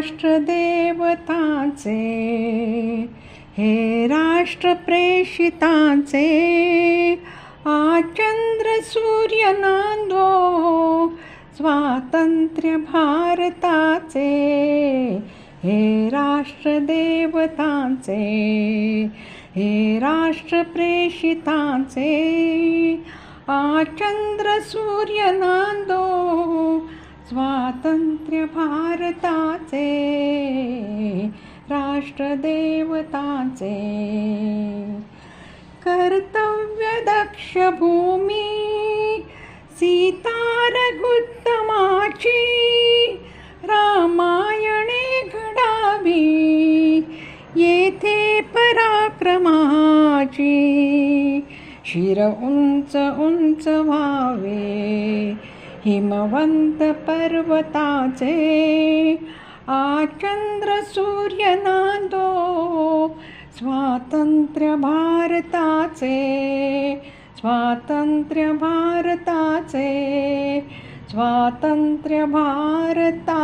राष्ट्रदेवताचे हे राष्ट्र प्रेषिताचे आचंद्र सूर्य नांदो स्वातंत्र्य भारताचे हे राष्ट्रदेवताचे हे राष्ट्र प्रेषिताचे आचंद्र सूर्य नांदो भारताचे राष्ट्रदेवताचे. कर्तव्यदक्ष भूमी सीतारगुत्तमाची रामायणे घडावी येथे पराक्रमाची. शिर उंच उंच व्हावे हिमवंत पर्वताचे आचंद्र सूर्य नांदो स्वातंत्र्य भारताचे स्वातंत्र्य भारताचे स्वातंत्र्य भारताचे